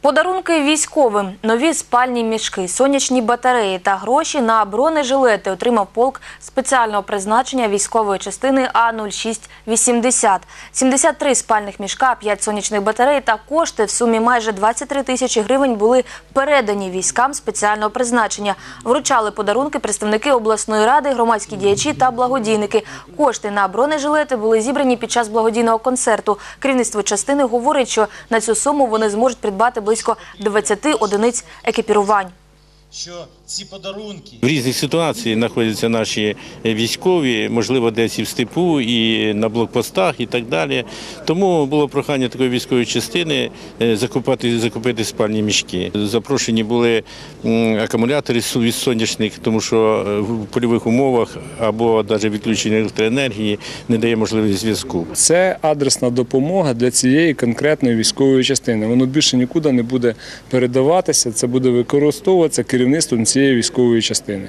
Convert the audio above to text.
Подарунки військовим, нові спальні мішки, сонячні батареї та гроші на бронежилети отримав полк спеціального призначення військової частини А0680. 73 спальних мішка, 5 сонячних батарей та кошти в сумі майже 23 тисячі гривень були передані військам спеціального призначення. Вручали подарунки представники обласної ради, громадські діячі та благодійники. Кошти на бронежилети були зібрані під час благодійного концерту. Керівництво частини говорить, що на цю суму вони зможуть придбати близько 20 одиниць екіпірувань. Що ці подарунки В різних ситуаціях знаходяться наші військові, можливо, десь і в степу, і на блокпостах, і так далі. Тому було прохання такої військової частини е, закупати, закупити спальні мішки. Запрошені були акумулятори від сонячних, тому що е, в польових умовах або навіть відключення електроенергії не дає можливість зв'язку. Це адресна допомога для цієї конкретної військової частини. Воно більше нікуди не буде передаватися, це буде використовуватися керівництвом цієї військової частини.